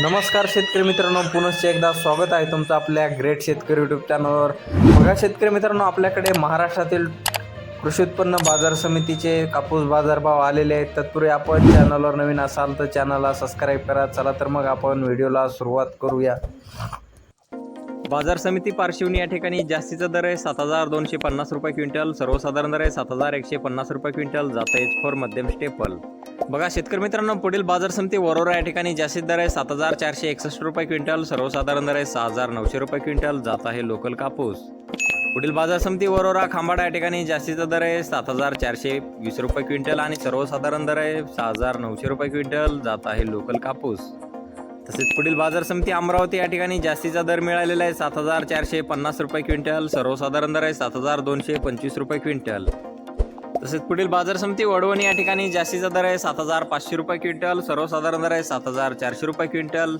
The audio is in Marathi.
नमस्कार शेतकरी मित्रांनो पुनश्च एकदा स्वागत आहे तुमचं आपल्या ग्रेट शेतकरी यूट्यूब चॅनलवर बघा शेतकरी मित्रांनो आपल्याकडे महाराष्ट्रातील कृषी उत्पन्न बाजार समितीचे कापूस बाजारभाव आलेले आहेत. तत्पूर्वी आपण चॅनलवर नवीन असाल तर चॅनलला सबस्क्राईब करा. चला तर मग आपण व्हिडिओला सुरुवात करूया. बाजार समिती पार्श्वनी या ठिकाणी जास्तीचा दर आहे सात हजार दोनशे पन्नास रुपये क्विंटल सर्वसाधारण दर आहे सात हजार एकशे पन्नास रुपये क्विंटल जात आहे फॉर मध्यम स्टेपल बघा शेतकरी मित्रांनो पुढील बाजार समिती वरोरा या ठिकाणी जास्तीत दर आहे सात हजार चारशे एकसष्ट रुपये क्विंटल सर्वसाधारण दर आहे सहा हजार नऊशे रुपये क्विंटल जात आहे लोकल कापूस. पुढील बाजार समिती वरोरा खांबाडा या ठिकाणी जास्तीचा दर आहे सात हजार चारशे वीस रुपये क्विंटल आणि सर्वसाधारण दर आहे सहा हजार नऊशे रुपये क्विंटल जात आहे लोकल कापूस. तसेच पुढील बाजार समिती अमरावती या ठिकाणी जास्तीचा दर मिळालेला आहे सात हजार चारशे पन्नास रुपये क्विंटल सर्वसाधारण दर आहे सात हजार दोनशे पंचवीस रुपये क्विंटल. तसेच पुढील बाजार समिती वडवणी या ठिकाणी जास्तीचा दर आहे सात हजार पाचशे रुपये क्विंटल सर्वसाधारण दर आहे सात हजार चारशे रुपये क्विंटल.